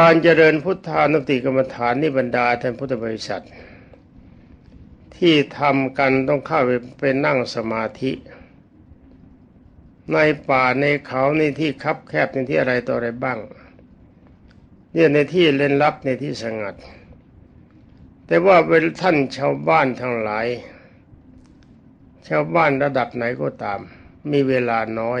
การเจริญพุทธานุติกรรมฐานนี่บรรดาท่านพุทธบริษัท ที่ทำกันต้องเข้าไปไปนั่งสมาธิ ในป่าในเขาในที่คับแคบในที่อะไรต่ออะไรบ้างเนี่ยในที่เล่นลับในที่สงัด แต่ว่าเป็นท่านชาวบ้านทั้งหลาย ชาวบ้านระดับไหนก็ตาม มีเวลาน้อย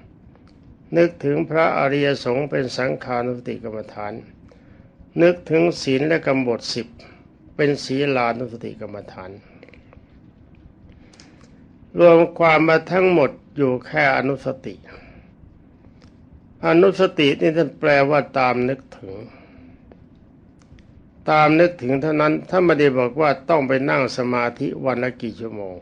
นึกถึงพระอริยสงฆ์เป็นสังขานุสติกรรมฐาน นึกถึงศีลและกรรมบทสิบเป็นศีลานุสติกรรมฐาน รวมความมาทั้งหมดอยู่แค่อนุสติ อนุสตินี่ท่านแปลว่าตามนึกถึง ตามนึกถึงเท่านั้นถ้าไม่ได้บอกว่าต้องไปนั่งสมาธิวันละกี่ชั่วโมง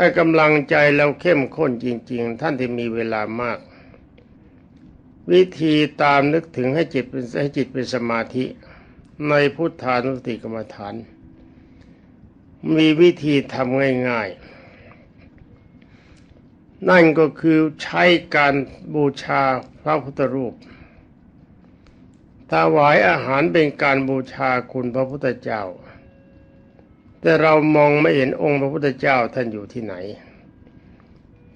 ถ้ากำลังใจเราเข้มข้นจริง ๆ ท่านที่มีเวลามาก วิธีตามนึกถึงให้จิตเป็นให้จิตเป็นสมาธิ ในพุทธานุสติกรรมฐาน มีวิธีทำง่าย ๆ นั่นก็คือใช้การบูชาพระพุทธรูปถวายอาหารเป็นการบูชาคุณพระพุทธเจ้า แต่เรามองไม่เห็นองค์พระพุทธเจ้าท่านอยู่ที่ไหน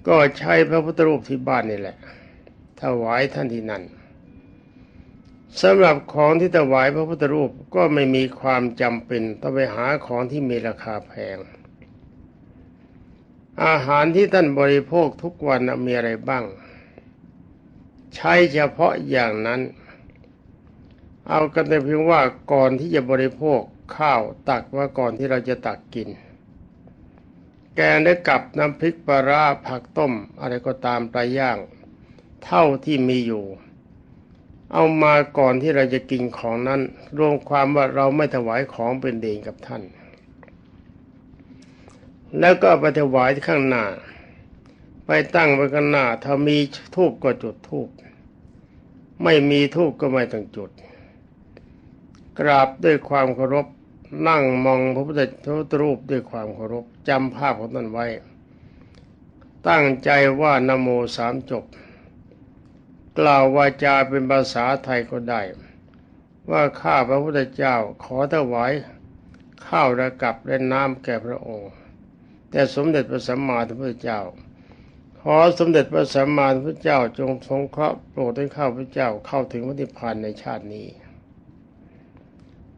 ก็ใช้พระพุทธรูปที่บ้านนี่แหละ ถวายท่านที่นั่นสำหรับของที่ถวายพระพุทธรูปก็ไม่มีความจำเป็นต้องไปหาของที่มีราคาแพง อาหารที่ท่านบริโภคทุกวันมีอะไรบ้าง ใช้เฉพาะอย่างนั้น เอากันแต่เพียงว่าก่อนที่จะบริโภค ข้าวตักว่าก่อนที่เราจะตักกิน แกงได้กับน้ำพริกปลาร้าผักต้ม อะไรก็ตามปลาย่าง เท่าที่มีอยู่ เอามาก่อนที่เราจะกินของนั้น รวมความว่าเราไม่ถวายของเป็นเดงกับท่าน แล้วก็ไปถวายข้างหน้า ไปตั้งไว้ข้างหน้าถ้ามีทูบก็จุดทูบไม่มีทูบก็ไม่ต้องจุด กราบด้วยความเคารพนั่งมองพระพุทธรูปด้วยความเคารพจำภาพของท่านไว้ ตั้งใจว่านโมสามจบ กล่าววาจาเป็นภาษาไทยก็ได้ ว่าข้าพระพุทธเจ้าขอถวายข้าวระกับและน้ำแก่พระองค์ แต่สมเด็จพระสัมมาสัมพุทธเจ้า ขอสมเด็จพระสัมมาสัมพุทธเจ้าจงทรงเคราะห์โปรดให้ข้าพระเจ้าเข้าถึงพระนิพพานในชาตินี้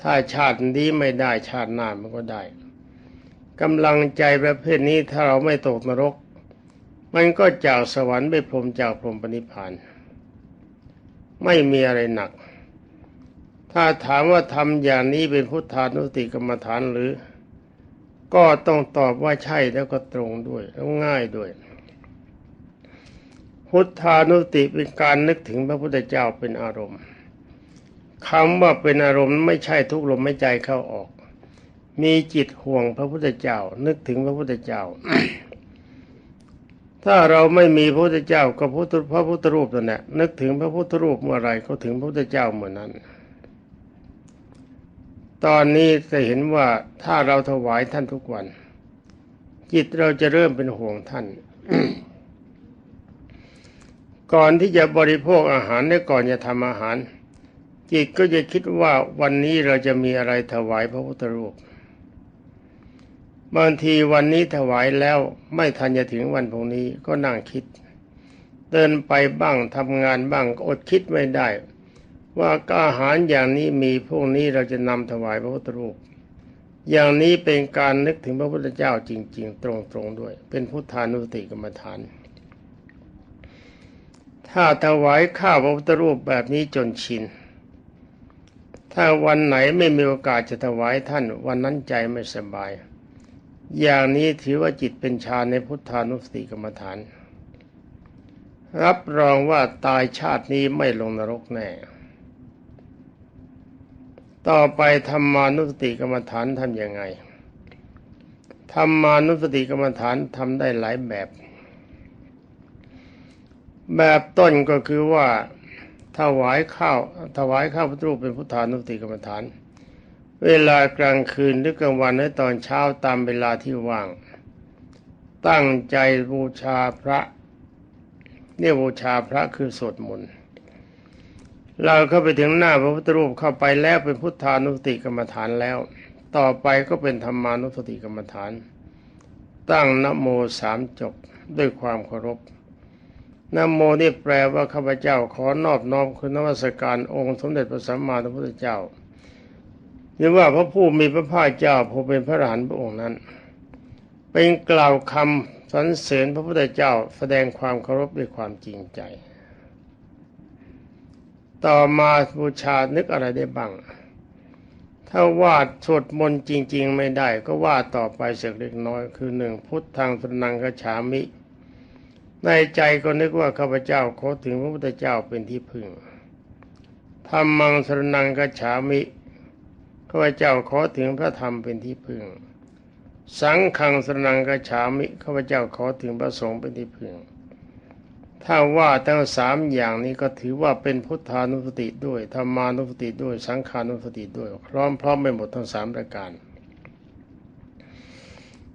ถ้าชาตินี้ไม่ได้ชาติหน้ามันก็ได้กำลังใจประเภทนี้ถ้าเราไม่ตกนรก มันก็จากสวรรค์ไปพรมจากพรหมปณิพาน ไม่มีอะไรหนัก ถ้าถามว่าทำอย่างนี้เป็นพุทธานุสติกรรมฐานหรือ ก็ต้องตอบว่าใช่แล้วก็ตรงด้วยแล้วง่ายด้วย พุทธานุสติเป็นการนึกถึงพระพุทธเจ้าเป็นอารมณ์ คำว่าเป็นอารมณ์ไม่ใช่ทุกลมไม่ใจเข้าออก มีจิตห่วงพระพุทธเจ้า นึกถึงพระพุทธเจ้า ถ้าเราไม่มีพระพุทธเจ้าก็พุทธพระพุทธรูปนั่นแหละนึกถึงพระพุทธรูปเมื่อไรก็ถึงพระพุทธเจ้าเมื่อนั้น ตอนนี้จะเห็นว่าถ้าเราถวายท่านทุกวัน จิตเราจะเริ่มเป็นห่วงท่านก่อนที่จะบริโภคอาหารและก่อนจะทำอาหาร จิตก็จะคิดว่าวันนี้เราจะมีอะไรถวายพระพุทธรูปบางทีวันนี้ถวายแล้วไม่ทันจะถึงวันพรุ่งนี้ก็นั่งคิด เดินไปบ้างทำงานบ้างอดคิดไม่ได้ ว่าอาหารอย่างนี้มีพวกนี้เราจะนำถวายพระพุทธรูป อย่างนี้เป็นการนึกถึงพระพุทธเจ้าจริง ๆ ตรงๆด้วย เป็นพุทธานุสติกรรมฐาน ถ้าถวายข้าวพระพุทธรูปแบบนี้จนชิน ถ้าวันไหนไม่มีโอกาสจะถวายท่าน วันนั้นใจไม่สบาย อย่างนี้ถือว่าจิตเป็นฌานในพุทธานุสติกรรมฐาน รับรองว่าตายชาตินี้ไม่ลงนรกแน่ ต่อไปธรรมานุสติกรรมฐานทำยังไงธรรมานุสติกรรมฐานทำได้หลายแบบ แบบต้นก็คือว่า ถวายข้าวถวายข้าวพระรูปเป็นพุทธานุสติกรรมฐาน เวลากลางคืนหรือกลางวันหรือตอนเช้าตามเวลาที่ว่าง ตั้งใจบูชาพระเนี่ยบูชาพระคือสวดมนต์เราเข้าไปถึงหน้าพระพุทธรูปเข้าไปแล้วเป็นพุทธานุสติกรรมฐานแล้ว ต่อไปก็เป็นธรรมานุสติกรรมฐาน ตั้งนโมสามจบด้วยความเคารพ นโมนี่แปลว่าข้าพเจ้าขอนอบน้อมคุณนวัสการองค์สมเด็จพระสัมมาสัมพุทธเจ้าหรือว่าพระผู้มีพระภาคเจ้าผู้เป็นพระอรหันต์พระองค์นั้น เป็นกล่าวคำสรรเสริญพระพุทธเจ้าแสดงความเคารพด้วยความจริงใจ ต่อมาบูชานึกอะไรได้บ้าง ถ้าวาดสวดมนต์จริง ๆ ไม่ได้ก็วาดต่อไปเสียเล็กน้อย คือหนึ่งพุทธังสนังกฉามิ ในใจก็นึกว่าข้าพเจ้าขอถึงพระพุทธเจ้าเป็นที่พึ่งธรรมังสนังกฉามิข้าพเจ้าขอถึงพระธรรมเป็นที่พึ่ง สังฆังสนังกฉามิข้าพเจ้าขอถึงพระสงฆ์เป็นที่พึ่ง ถ้าว่าทั้งสามอย่างนี้ก็ถือว่าเป็นพุทธานุสติด้วยธรรมานุสติด้วย สังขานุสติด้วยพร้อมพร้อมไปหมดทั้งสามประการ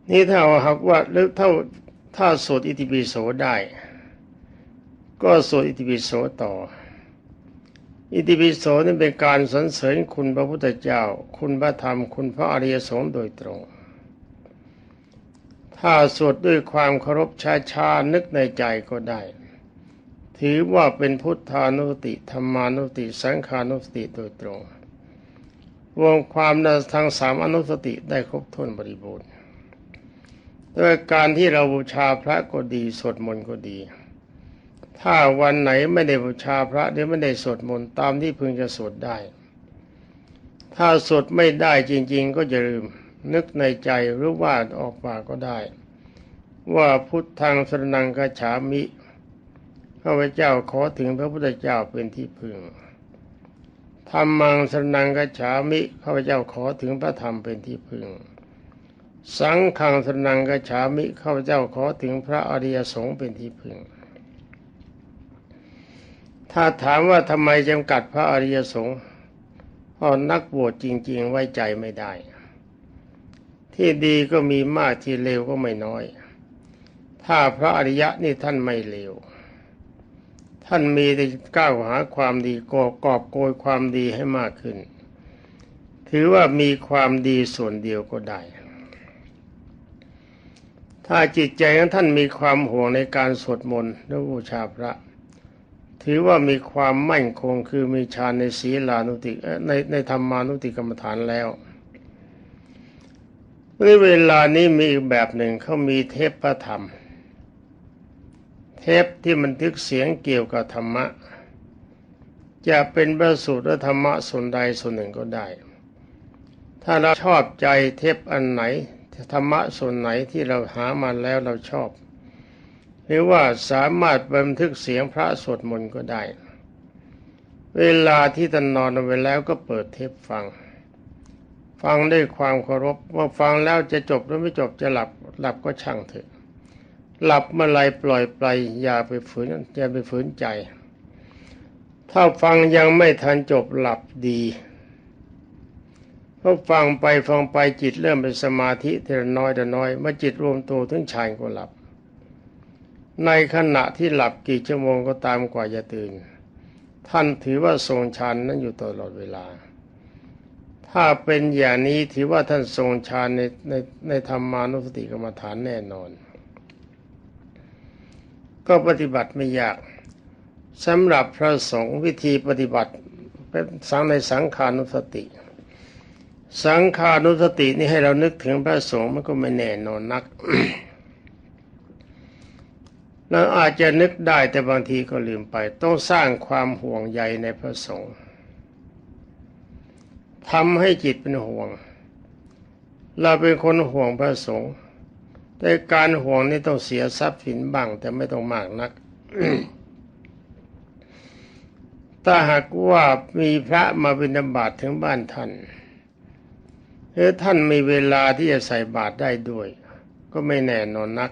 นี่ถ้าหากว่าหรือถ้า ถ้าสวดอิติปิโสได้ ก็สวดอิติปิโสต่อ อิติปิโสนี่เป็นการสรรเสริญคุณพระพุทธเจ้า คุณพระธรรม คุณพระอริยสงฆ์โดยตรง ถ้าสวดด้วยความเคารพช้าๆนึกในใจก็ได้ ถือว่าเป็นพุทธานุสติธรรมานุสติ สังขานุสติโดยตรงวงความในทางสามอนุสติได้ครบถ้วนบริบูรณ์ โดยการที่เราบูชาพระก็ดีสวดมนต์ก็ดี ถ้าวันไหนไม่ได้บูชาพระหรือไม่ได้สวดมนต์ตามที่พึงจะสวดได้ ถ้าสวดไม่ได้จริง ๆ ก็จะลืมนึกในใจหรือว่าออกปากก็ได้ ว่าพุทธังสรนังกฉามิข้าพเจ้าขอถึงพระพุทธเจ้าเป็นที่พึงธรรมังสรนังกฉามิข้าพเจ้าขอถึงพระธรรมเป็นที่พึ่ง สังฆังสนังกฉามิข้าพเจ้าขอถึงพระอริยสงฆ์เป็นที่พึ่ง ถ้าถามว่าทำไมจำกัดพระอริยสงฆ์เพราะนักบวชจริง ๆ ไว้ใจไม่ได้ ที่ดีก็มีมากที่เลวก็ไม่น้อย ถ้าพระอริยะนี่ท่านไม่เลวท่านมีแต่ก้าวหาความดีกกอบโกยความดีให้มากขึ้น ถือว่ามีความดีส่วนเดียวก็ได้ ถ้าจิตใจของท่านมีความห่วงในการสวดมนต์และบูชาพระ ถือว่ามีความมั่นคงคือมีฌานในศีลานุติในในธรรมานุติกรรมฐานแล้วในเวลานี้มีอีกแบบหนึ่งเขามีเทปพระธรรม เทปที่มันทึกเสียงเกี่ยวกับธรรมะ จะเป็นพระสูตรธรรมะส่วนใดส่วนหนึ่งก็ได้ ถ้าเราชอบใจเทปอันไหน ธรรมะส่วนไหนที่เราหามาแล้วเราชอบ หรือว่าสามารถบันทึกเสียงพระสวดมนต์ก็ได้ เวลาที่ท่านนอนไปแล้วก็เปิดเทปฟัง ฟังด้วยความเคารพว่าฟังแล้วจะจบหรือไม่จบจะหลับหลับก็ช่างเถอะหลับเมื่อไรปล่อยไปอย่าไปฝืนอย่าไปฝืนใจ ถ้าฟังยังไม่ทันจบหลับดี เพอฟังไปฟังไปจิตเริ่มเป็นสมาธิทีละน้อยแต่น้อยเมื่อจิตรวมตัวถึงฌานก็หลับ ในขณะที่หลับกี่ชั่วโมงก็ตามกว่าจะตื่น ท่านถือว่าทรงฌานนั้นอยู่ตลอดเวลา ถ้าเป็นอย่างนี้ถือว่าท่านทรงฌานในในในธรรมานุสติกรรมฐานแน่นอน ก็ปฏิบัติไม่ยากสำหรับพระสงฆ์วิธีปฏิบัติเป็นสังในสังขานุสติ สังขานุสตินี่ให้เรานึกถึงพระสงฆ์มันก็ไม่แน่นอนนักเราอาจจะนึกได้แต่บางทีก็ลืมไป ต้องสร้างความห่วงใยในพระสงฆ์ทำให้จิตเป็นห่วง เราเป็นคนห่วงพระสงฆ์แต่การห่วงนี่ต้องเสียทรัพย์สินบ้าง แต่ไม่ต้องมากนักถ้าหากว่ามีพระมาบิณฑบาตถึงบ้านท่าน หรือท่านมีเวลาที่จะใส่บาตรได้ด้วย ก็ไม่แน่นอนนัก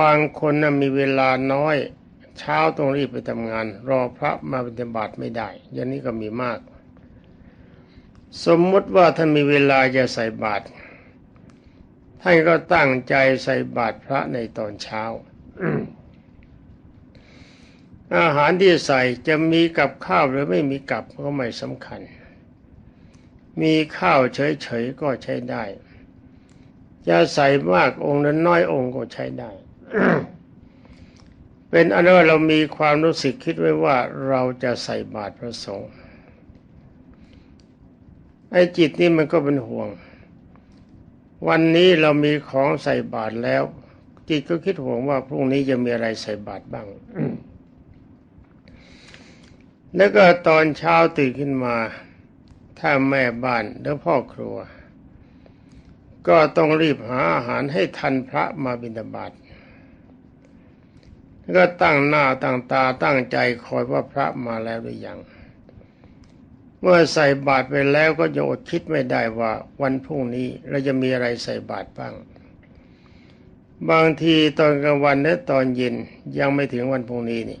บางคนนะมีเวลาน้อย เช้าต้องรีบไปทำงาน รอพระมาบิบาตไม่ได้อย่างนี้ก็มีมาก สมมติว่าท่านมีเวลาจะใส่บาตรท่านก็ตั้งใจใส่บาตรพระในตอนเช้าอาหารที่ใส่จะมีกับข้าวหรือไม่มีกับก็ไม่สำคัญ มีข้าวเฉยๆก็ใช้ได้ จะใส่มากองค์นั้นน้อยองค์ก็ใช้ได้ เป็นอันว่าเรามีความรู้สึกคิดไว้ว่าเราจะใส่บาตรพระสงฆ์ไอ้จิตนี่มันก็เป็นห่วง วันนี้เรามีของใส่บาตรแล้ว จิตก็คิดห่วงว่าพรุ่งนี้จะมีอะไรใส่บาตรบ้างแล้วก็ตอนเช้าตื่นขึ้นมา ถ้าแม่บ้านหรือพ่อครัว ก็ต้องรีบหาอาหารให้ทันพระมาบิณฑบาตก็ตั้งหน้าตั้งตาตั้งใจคอยว่าพระมาแล้วหรือยัง เมื่อใส่บาตรไปแล้วก็จะอดคิดไม่ได้ว่าวันพรุ่งนี้เราจะมีอะไรใส่บาตรบ้าง บางทีตอนกลางวันและตอนเย็นยังไม่ถึงวันพรุ่งนี้นี่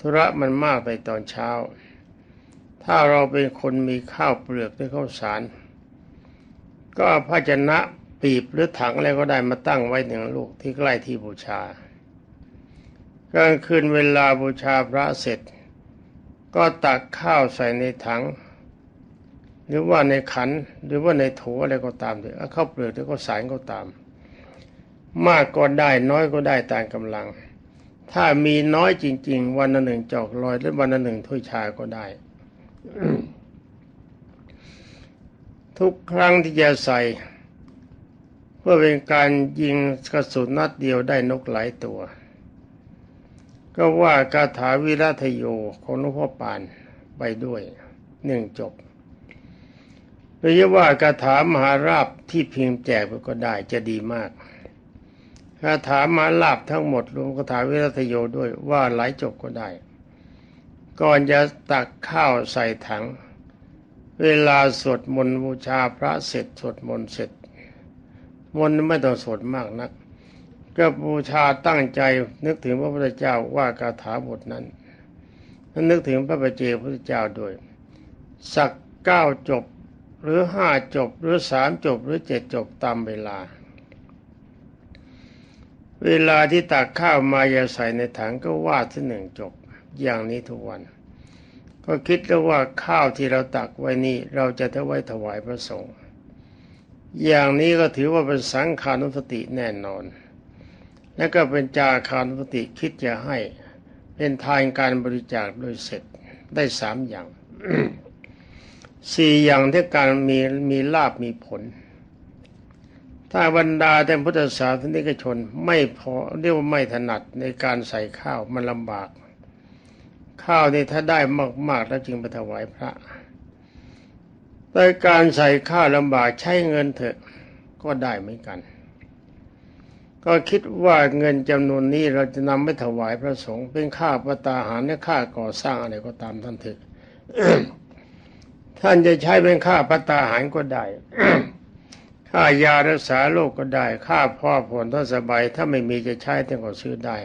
ธุระมันมากไปตอนเช้า ถ้าเราเป็นคนมีข้าวเปลือกหรือข้าวสาร ก็ภาชนะปีบหรือถังอะไรก็ได้มาตั้งไว้หนึ่งลูกที่ใกล้ที่บูชากลางคืนเวลาบูชาพระเสร็จ ก็ตักข้าวใส่ในถัง หรือว่าในขันหรือว่าในโถอะไรก็ตามเถอะข้าวเปลือกหรือข้าวสารก็ตาม มากก็ได้น้อยก็ได้ตามกำลัง ถ้ามีน้อยจริง ๆ วันละหนึ่งจอกลอยหรือวันละหนึ่งถ้วยชาก็ได้ ทุกครั้งที่จะใส่ เพื่อเป็นการยิงกระสุนนัดเดียวได้นกหลายตัว ก็ว่าคาถาวิรัตโยของหลวงพ่อปานไปด้วยหนึ่งจบหรือว่าคาถามหาราบที่เพียงแจกไปก็ได้จะดีมาก คาถามาลาบทั้งหมดรวมคาถาวิรัตโยด้วยว่าหลายจบก็ได้ ก่อนจะตักข้าวใส่ถัง เวลาสวดมนต์บูชาพระเสร็จสวดมนต์เสร็จ มนต์ไม่ต้องสวดมากนัก ก็บูชาตั้งใจนึกถึงพระพุทธเจ้าว่าคาถาบทนั้นนึกถึงพระปเจพระพุทธเจ้าด้วย สักเก้าจบหรือห้าจบหรือสามจบหรือเจ็ดจบตามเวลา เวลาที่ตักข้าวมาอย่าใส่ในถังก็วาดที่หนึ่งจบอย่างนี้ทุกวัน ก็คิดแล้วว่าข้าวที่เราตักไว้นี่เราจะถวายถวายพระสงฆ์อย่างนี้ก็ถือว่าเป็นสังขานุสติแน่นอน และก็เป็นจาคานุสติคิดจะให้เป็นทานการบริจาคโดยเสร็จได้สามอย่างสี่อย่างที่การมีมีลาบมีผล ถ้าบรรดาแต่พุทธศาสนิกชนไม่พอเรียกว่าไม่ถนัดในการใส่ข้าวมันลำบาก ข้าวนี่ถ้าได้มากๆแล้วจึงไปถวายพระแต่การใส่ข้าวลำบากใช้เงินเถอะก็ได้เหมือนกัน ก็คิดว่าเงินจำนวนนี้เราจะนำไปถวายพระสงฆ์เป็นค่าประตาหารและค่าก่อสร้างอะไรก็ตามท่านเถอะท่านจะใช้เป็นค่าประตาหารก็ได้ ค่ายารักษาโรคก็ได้ ค่าพ่อผลท่าสบายถ้าไม่มีจะใช้ท่านก็ซื้อได้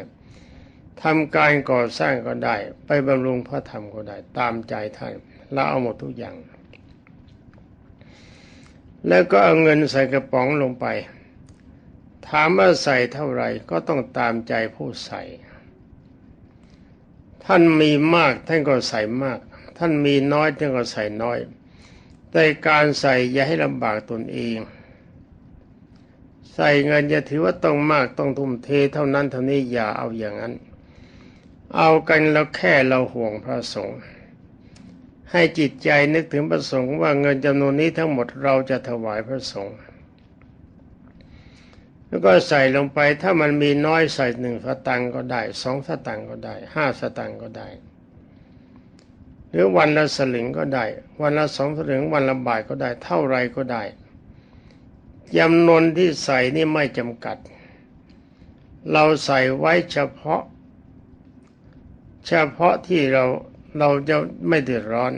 ทำการก่อสร้างก็ได้ ไปบำรุงพระธรรมก็ได้ ตามใจท่านเราเอาหมดทุกอย่าง แล้วก็เอาเงินใส่กระป๋องลงไป ถามว่าใส่เท่าไหร่ก็ต้องตามใจผู้ใส่ ท่านมีมากท่านก็ใส่มาก ท่านมีน้อยท่านก็ใส่น้อย แต่การใส่อย่าให้ลำบากตนเอง ใส่เงินอย่าถือว่าต้องมากต้องทุ่มเทเท่านั้นเท่านี้อย่าเอาอย่างนั้น เอากันแล้วแค่เราห่วงพระสงฆ์ให้จิตใจนึกถึงพระสงฆ์ว่าเงินจำนวนนี้ทั้งหมดเราจะถวายพระสงฆ์แล้วก็ใส่ลงไปถ้ามันมีน้อยใส่หนึ่งสตังก็ได้สองสตังก็ได้ห้าสตังก็ได้ หรือวันละสลึงก็ได้ วันละสองสลึงวันละบาทก็ได้ เท่าไรก็ได้ จำนวนที่ใส่นี่ไม่จำกัด เราใส่ไว้เฉพาะ เฉพาะที่เราเราจะไม่เดือดร้อน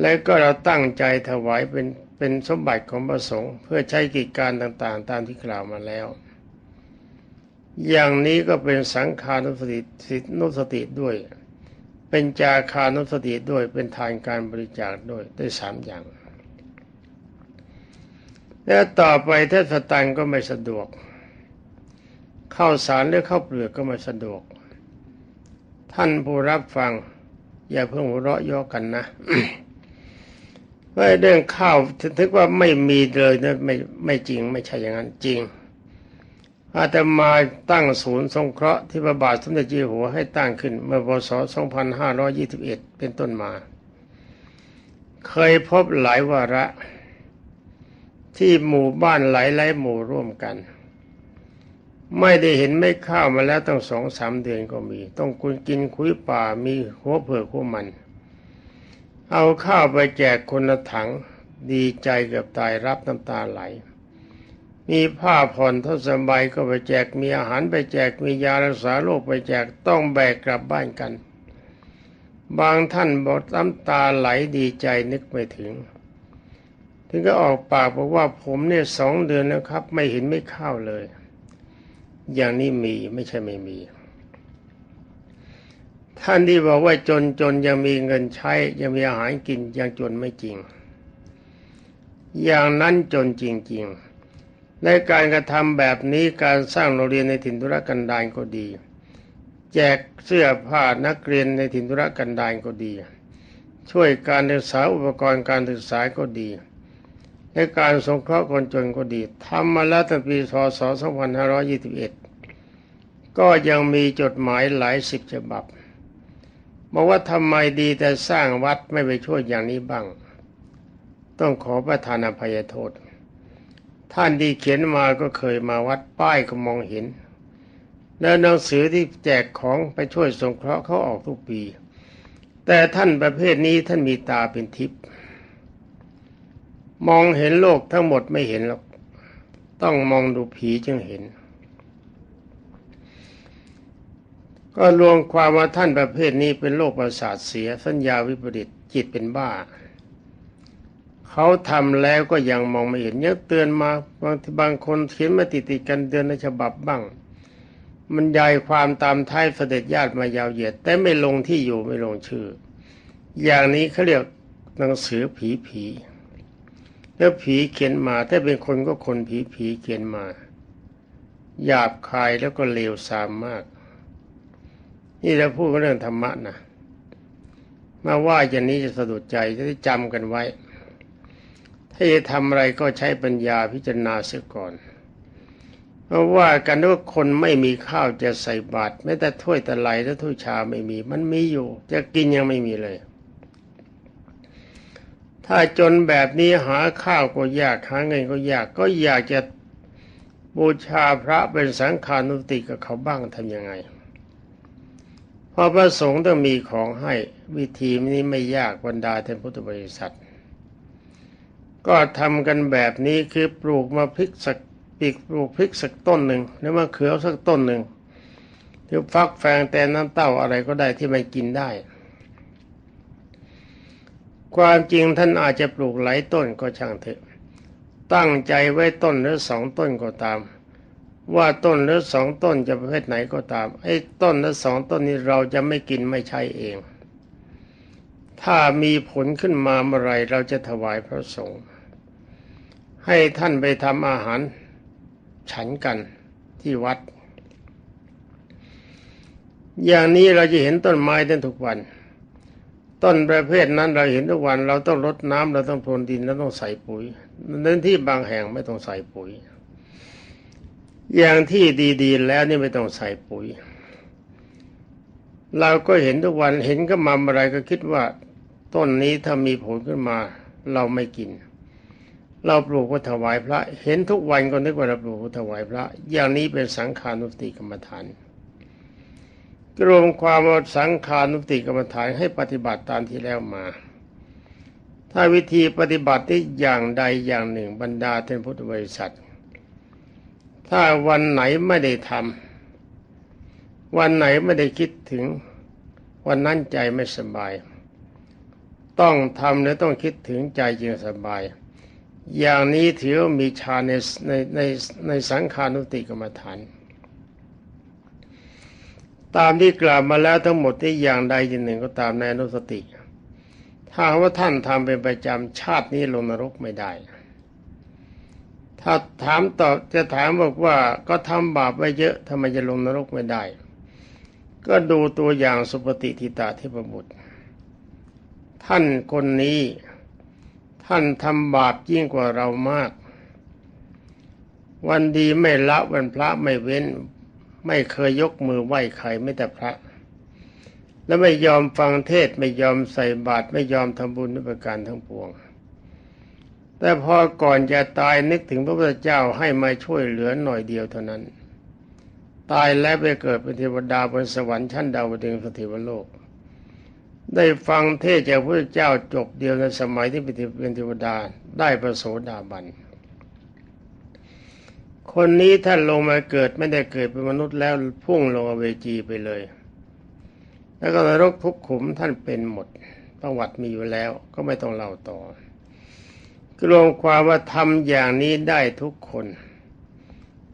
และก็เราตั้งใจถวายเป็นเป็นสมบัติของพระสงฆ์เพื่อใช้กิจการต่างๆ ตามที่กล่าวมาแล้ว อย่างนี้ก็เป็นสังขานุสติสินุสติด้วย เป็นจาคานุสติด้วยเป็นทานการบริจาคด้วยได้สามอย่าง แล้วต่อไปถ้าสตังก็ไม่สะดวก เข้าสารหรือเข้าเปลือกก็ไม่สะดวก ท่านผู้รับฟัง อย่าเพิ่งหัวเราะย่อกันนะว่าเรื่องข้าวถึงว่าไม่มีเลยนะไม่ไม่จริง ไม่ใช่อย่างนั้นจริง อาตมาตั้งศูนย์สงเคราะห์ที่พระบาทสมเด็จเจ้าอยู่หัวให้ตั้งขึ้น เมื่อพศ 2521 เป็นต้นมา เคยพบหลายวาระ ที่หมู่บ้านหลายหลายหมู่ร่วมกัน ไม่ได้เห็นไม่ข้าวมาแล้วตั้งสองสามเดือนก็มี ต้องคุณกินคุยป่ามีหัวเผือกหัวมัน เอาข้าวไปแจกคนละถังดีใจเกือบตายรับน้ำตาไหล มีผ้าผ่อนทศบายก็ไปแจกมีอาหารไปแจกมียารักษาโรคไปแจกต้องแบกกลับบ้านกัน บางท่านบอกน้ำตาไหลดีใจนึกไม่ถึง ถึงก็ออกปากบอกว่าผมเนี่ยสองเดือนแล้วครับ ไม่เห็นไม่ข้าวเลย อย่างนี้มีไม่ใช่ไม่มี ท่านที่บอกว่าจนจนยังมีเงินใช้ ยังมีอาหารกินยังจนไม่จริง อย่างนั้นจนจริง ๆ ในการกระทำแบบนี้การสร้างโรงเรียนในถิ่นธุรกันดารก็ดี แจกเสื้อผ้านักเรียนในถิ่นธุรกันดารก็ดี ช่วยการศึกษาอุปกรณ์การศึกษาก็ดี ในการสงเคราะห์คนจนก็ดีทำมาแล้วตั้งปีพศ 2521 ก็ยังมีจดหมายหลายสิบฉบับบอกว่าทำไมดีแต่สร้างวัดไม่ไปช่วยอย่างนี้บ้าง ต้องขอประทานอภัยโทษ ท่านที่เขียนมาก็เคยมาวัดป้ายก็มองเห็น แล้วหนังสือที่แจกของไปช่วยสงเคราะห์เขาออกทุกปี แต่ท่านประเภทนี้ท่านมีตาเป็นทิพย์ มองเห็นโลกทั้งหมดไม่เห็นหรอก ต้องมองดูผีจึงเห็น ก็รวมความว่าท่านประเภทนี้เป็นโรคประสาทเสียสัญญาวิปริตจิตเป็นบ้า เขาทำแล้วก็ยังมองไม่เห็นยังเตือนมาบางทีบางคนเขียนมาติดติดกันเดือนในฉบับบ้าง มันยายความตามท้ายเสด็จญาติมายาวเหยียด แต่ไม่ลงที่อยู่ไม่ลงชื่อ อย่างนี้เขาเรียกหนังสือผีผี แล้วผีเขียนมาถ้าเป็นคนก็คนผีผีเขียนมา หยาบคายแล้วก็เลวทรามมาก นี่เราพูดเรื่องธรรมะนะมาว่าอย่างนี้จะสะดุดใจจะได้จำกันไว้ ถ้าจะทำอะไรก็ใช้ปัญญาพิจารณาเสียก่อนเพราะว่ากันว่าคนไม่มีข้าวจะใส่บาตรแม้แต่ถ้วยตะไลและถ้วยชาไม่มี มันมีอยู่ จะกินยังไม่มีเลย ถ้าจนแบบนี้หาข้าวก็ยากหาเงินก็ยากก็อยากจะบูชาพระเป็นสังฆานุติกับเขาบ้างทำยังไงพอพระสงฆ์ต้องมีของให้วิธีนี้ไม่ยากบรรดาท่านพุทธบริษัท ก็ทำกันแบบนี้คือปลูกมาพริกสักปีกปลูกพริกสักต้นหนึ่งหรือว่าเขือสักต้นหนึ่งหรือฟักแฟงแต่น้ำเต้าอะไรก็ได้ที่ไม่กินได้ ความจริงท่านอาจจะปลูกหลายต้นก็ช่างเถอะ ตั้งใจไว้ต้นหรือสองต้นก็ตาม ว่าต้นหรือสองต้นจะประเภทไหนก็ตาม ไอ้ต้นหรือสองต้นนี้เราจะไม่กินไม่ใช่เอง ถ้ามีผลขึ้นมาเมื่อไรเราจะถวายพระสงฆ์ให้ท่านไปทำอาหาร ฉันกันที่วัด อย่างนี้เราจะเห็นต้นไม้ได้ทุกวัน ต้นประเภทนั้นเราเห็นทุกวันเราต้องรดน้ำเราต้องพรวนดินเราต้องใส่ปุ๋ยเน้นที่บางแห่งไม่ต้องใส่ปุ๋ย อย่างที่ดีๆ แล้วนี่ไม่ต้องใส่ปุ๋ย เราก็เห็นทุกวันเห็นก็มาอะไรก็คิดว่า ต้นนี้ถ้ามีผลขึ้นมา เราไม่กิน เราปลูกก็ถวายพระ เห็นทุกวันก็นึกว่าเราปลูกก็ถวายพระ อย่างนี้เป็นสังขานุสติกรรมฐาน รวมความว่าสังขานุติกรรมฐานให้ปฏิบัติตามที่แล้วมา ถ้าวิธีปฏิบัติที่อย่างใดอย่างหนึ่งบรรดาท่านพุทธบริษัท ถ้าวันไหนไม่ได้ทำวันไหนไม่ได้คิดถึง วันนั้นใจไม่สบาย ต้องทำและต้องคิดถึงใจจึงสบาย อย่างนี้ถือว่ามีฌานในในในในสังขานุติกรรมฐาน ตามที่กล่าวมาแล้วทั้งหมดที่อย่างใดอย่างหนึ่งก็ตามในอนุสติ ถ้าว่าท่านทำเป็นประจำชาตินี้ลงนรกไม่ได้ ถ้าถามตอบจะถามบอกว่าก็ทำบาปไว้เยอะทำไมจะลงนรกไม่ได้ ก็ดูตัวอย่างสุปฏิทิตาเทพบุตร ท่านคนนี้ท่านทำบาปยิ่งกว่าเรามาก วันดีไม่ละวันพระไม่เว้น ไม่เคยยกมือไหว้ใครไม่แต่พระ และไม่ยอมฟังเทศไม่ยอมใส่บาตรไม่ยอมทำบุญด้วยประการทั้งปวง แต่พอก่อนจะตายนึกถึงพระพุทธเจ้าให้มาช่วยเหลือหน่อยเดียวเท่านั้น ตายแล้วไปเกิดเป็นเทวดาบนสวรรค์ชั้นดาวดึงสถิวโลก ได้ฟังเทศจากพระพุทธเจ้าจบเดียวในสมัยที่เป็นเทวดาได้ประโสดาบัน คนนี้ท่านลงมาเกิดไม่ได้เกิดเป็นมนุษย์แล้วพุ่งลงอเวจีไปเลย แล้วก็นรกทุกขุมท่านเป็นหมดประวัติมีอยู่แล้วก็ไม่ต้องเล่าต่อกรวมความว่าทำอย่างนี้ได้ทุกคน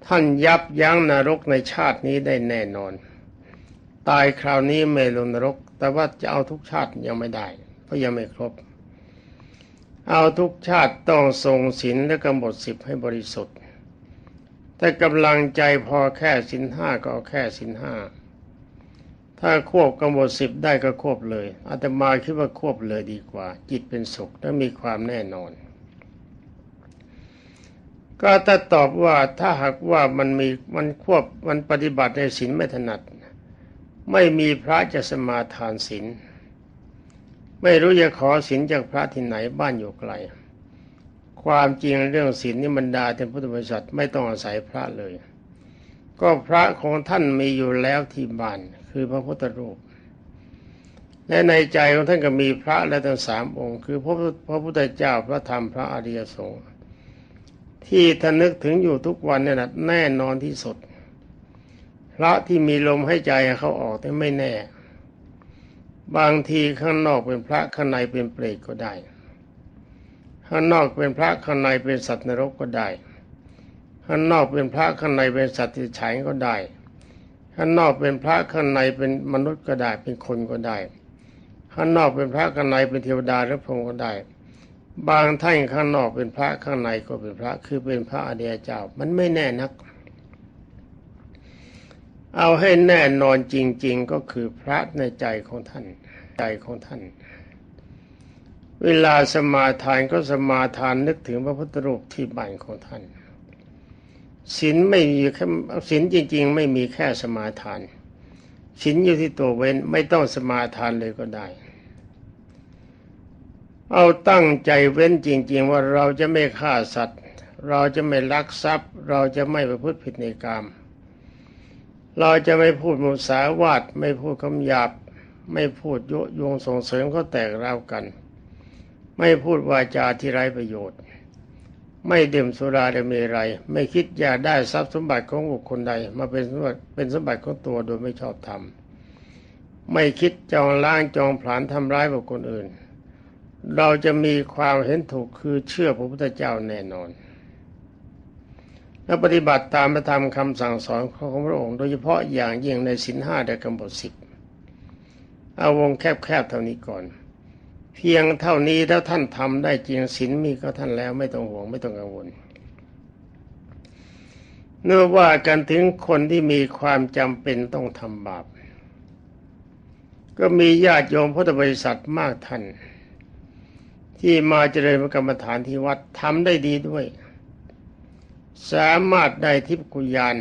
ท่านยับยั้งนรกในชาตินี้ได้แน่นอน ตายคราวนี้ไม่ลงนรก แต่ว่าจะเอาทุกชาติยังไม่ได้ เพราะยังไม่ครบ เอาทุกชาติต้องทรงศีลและกำหนดสิบให้บริสุทธิ์ แต่กำลังใจพอแค่สินห้าก็เอาแค่สินห้าถ้าควบกำหนดสิบได้ก็ควบเลยอาตมาคิดว่าควบเลยดีกว่า จิตเป็นสุขและมีความแน่นอน ก็ถ้าตอบว่าถ้าหากว่ามันมีมันควบมันปฏิบัติในศีลไม่ถนัด ไม่มีพระจะสมาทานศีลไม่รู้จะขอศีลจากพระที่ไหนบ้านอยู่ไกล ความจริงเรื่องศีลนี่บรรดาเป็นพุทธบริษัทไม่ต้องอาศัยพระเลย ก็พระของท่านมีอยู่แล้วที่บ้านคือพระพุทธรูป และในใจของท่านก็มีพระและทั้งสามองค์ คือพระพระพุทธเจ้าพระธรรมพระอริยสงฆ์ที่ท่านนึกถึงอยู่ทุกวันเนี่ยนะแน่นอนที่สุด พระที่มีลมให้ใจเขาออกแต่ไม่แน่ บางทีข้างนอกเป็นพระข้างในเป็นเปรตก็ได้ ข้างนอกเป็นพระข้างในเป็นสัตว์นรกก็ได้ ข้างนอกเป็นพระข้างในเป็นสัตว์ที่ฉายก็ได้ ข้างนอกเป็นพระข้างในเป็นมนุษย์ก็ได้ เป็นคนก็ได้ ข้างนอกเป็นพระข้างในเป็นเทวดาหรือพรหมก็ได้ บางท่านข้างนอกเป็นพระข้างในก็เป็นพระคือเป็นพระอเดียเจ้า มันไม่แน่นัก เอาให้แน่นอนจริง ๆก็คือพระในใจของท่าน ใจของท่าน เวลาสมาทานก็สมาทานนึกถึงพระพุทธรูปที่บ้านของท่านศีลไม่มีแค่ศีลจริง ๆ ไม่มีแค่สมาทานศีลอยู่ที่ตัวเว้นไม่ต้องสมาทานเลยก็ได้ เอาตั้งใจเว้นจริง ๆ ว่าเราจะไม่ฆ่าสัตว์ เราจะไม่ลักทรัพย์ เราจะไม่ประพฤติผิดในกรรมเราจะไม่พูดมุสาวาทไม่พูดคำหยาบ ไม่พูดยุยงส่งเสริมเขาแตกราวกัน ไม่พูดวาจาที่ไร้ประโยชน์ ไม่ดื่มสุราและมรัยไม่คิดอยากได้ทรัพย์สมบัติของบุคคลใด มาเป็นสมบัติเป็นสมบัติของตัวโดยไม่ชอบธรรมไม่คิดจองล้างจองผลาญทำร้ายบุคคลอื่น เราจะมีความเห็นถูกคือเชื่อพระพุทธเจ้าแน่นอน และปฏิบัติตามพระธรรมคำสั่งสอนของพระองค์ โดยเฉพาะอย่างยิ่งในสินห้าและกำหนดสิบเอาวงแคบๆเท่านี้ก่อน เพียงเท่านี้ถ้าท่านทำได้จริงศีลมีก็ท่านแล้วไม่ต้องห่วงไม่ต้องกังวลเนื่อว่ากันถึงคนที่มีความจำเป็นต้องทำบาป ก็มีญาติโยมพุทธบริษัทมากท่าน ที่มาเจริญกรรมฐานที่วัดทำได้ดีด้วย สามารถได้ทิพยกุญาณ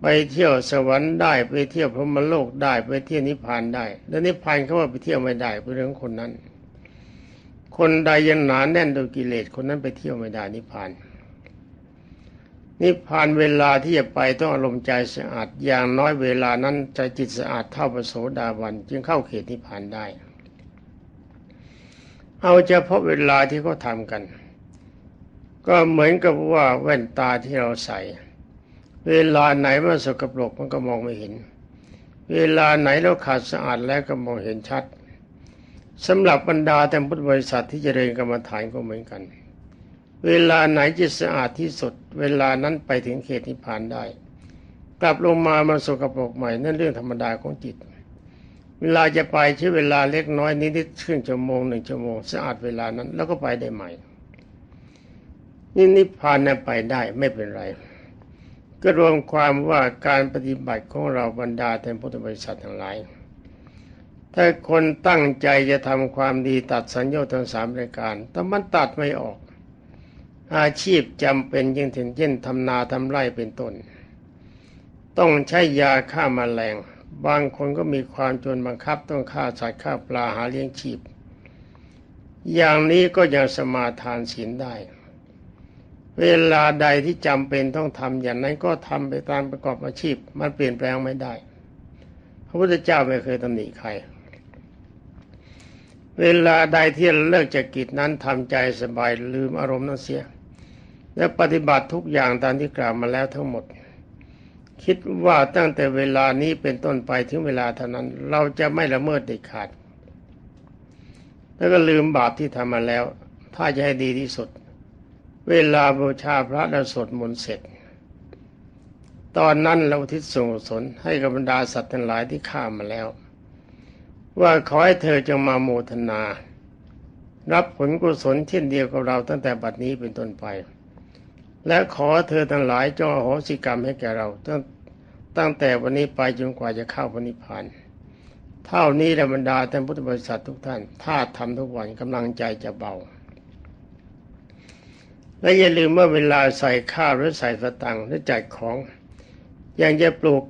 ไปเที่ยวสวรรค์ได้ไปเที่ยวพรหมโลกได้ไปเที่ยวนิพพานได้ แล้วนิพพานเขาว่าไปเที่ยวไม่ได้เป็นเรื่องคนนั้น คนใดยังหนาแน่นโดยกิเลสคนนั้นไปเที่ยวไม่ได้นิพพาน นิพพานเวลาที่จะไปต้องอารมณ์ใจสะอาดอย่างน้อยเวลานั้นใจจิตสะอาดเท่าพระโสดาบันจึงเข้าเขตนิพพานได้ เอาเฉพาะเวลาที่เขาทำกัน ก็เหมือนกับว่าแว่นตาที่เราใส่ เวลาไหนมันสกปรกมันก็มองไม่เห็น เวลาไหนเราขาดสะอาดแล้วก็มองเห็นชัดสำหรับบรรดาแต่พุทธบริษัทที่จรียนกรรมฐานก็เหมือนกัน เวลาไหนจิตสะอาดที่สุด เวลานั้นไปถึงเขตนิพพานได้ กลับลงมามันสกปรกใหม่นั่นเรื่องธรรมดาของจิต เวลาจะไปใช้เวลาเล็กน้อยนิดๆครึ่งชั่วโมงหนึ่งชั่วโมงสะอาดเวลานั้นแล้วก็ไปได้ใหม่นี่นิพพานนั้นไปได้ไม่เป็นไร ก็รวมความว่าการปฏิบัติของเราบรรดาแต่พุทธบริษัททั้งหลาย ถ้าคนตั้งใจจะทำความดีตัดสัญญาทั้งสามรายการ แต่มันตัดไม่ออก อาชีพจำเป็นยิ่งถึงเช่นทำนาทำไร่เป็นต้น ต้องใช้ยาฆ่ามาแมลง บางคนก็มีความจนบังคับต้องฆ่าสัตว์ฆ่าปลาหาเลี้ยงชีพ อย่างนี้ก็ยังสมาทานศีลได้ เวลาใดที่จำเป็นต้องทำอย่างนั้นก็ทำไปตามประกอบอาชีพ มันเปลี่ยนแปลงไม่ได้ พระพุทธเจ้าไม่เคยตำหนิใคร เวลาใดที่เลิกจากกิจนั้นทำใจสบายลืมอารมณ์นั้นเสีย และปฏิบัติทุกอย่างตามที่กล่าวมาแล้วทั้งหมด คิดว่าตั้งแต่เวลานี้เป็นต้นไปถึงเวลาเท่านั้น เราจะไม่ละเมิดเด็ดขาด แล้วก็ลืมบาปที่ทำมาแล้ว ถ้าจะให้ดีที่สุด เวลาบูชาพระและสวดมนต์เสร็จ ตอนนั้นเราทิศส่งสนให้กับบรรดาสัตว์ทั้งหลายที่ข้ามาแล้ว ว่าขอให้เธอจงมาโมทนา รับผลกุศลเช่นเดียวกับเราตั้งแต่บัดนี้เป็นต้นไป และขอเธอทั้งหลายจงอโหสิกรรมให้แก่เราตั้งตั้งแต่วันนี้ไปจนกว่าจะเข้าพระนิพพานเท่านี้แหละบรรดาท่านพุทธบริษัททุกท่าน ถ้าทำทุกวันกำลังใจจะเบา และอย่าลืมว่าเวลาใส่ข้าวหรือใส่สตังหรือจัดของ อย่างจะปลูก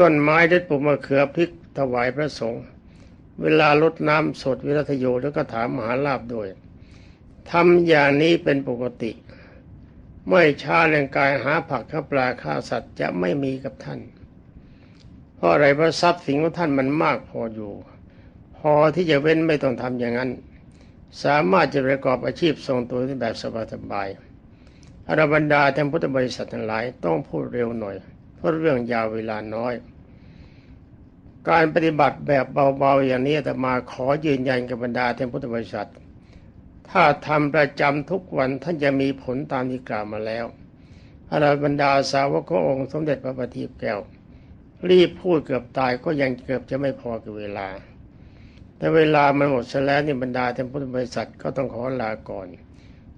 ต้นไม้หรือปลูกมะเขือพริกถวายพระสงฆ์เวลาลดน้ำสดวิรัตโยแล้วก็ถามมหาลาบด้วยทำอย่างนี้เป็นปกติ ไม่ช้าเรื่องกายหาผักข้าปลาข้าสัตว์จะไม่มีกับท่าน เพราะอะไรเพราะทรัพย์สินของท่านมันมากพออยู่ พอที่จะเว้นไม่ต้องทำอย่างนั้น สามารถจะประกอบอาชีพทรงตัวที่แบบสบายๆ อรบรรดาท่านพุทธบริษัททั้งหลายต้องพูดเร็วหน่อย เพราะเรื่องยาวเวลาน้อย การปฏิบัติแบบเบาๆอย่างนี้แต่มาขอยืนยันกับบรรดาท่านพุทธบริษัท ถ้าทำประจำทุกวันท่านจะมีผลตามที่กล่าวมาแล้วอรบรรดาสาวกขององค์สมเด็จพระบัณฑิตแก้ว รีบพูดเกือบตายก็ยังเกือบจะไม่พอกับเวลา แต่เวลามันหมดแล้วนี่บรรดาท่านพุทธบริษัทก็ต้องขอลาก่อน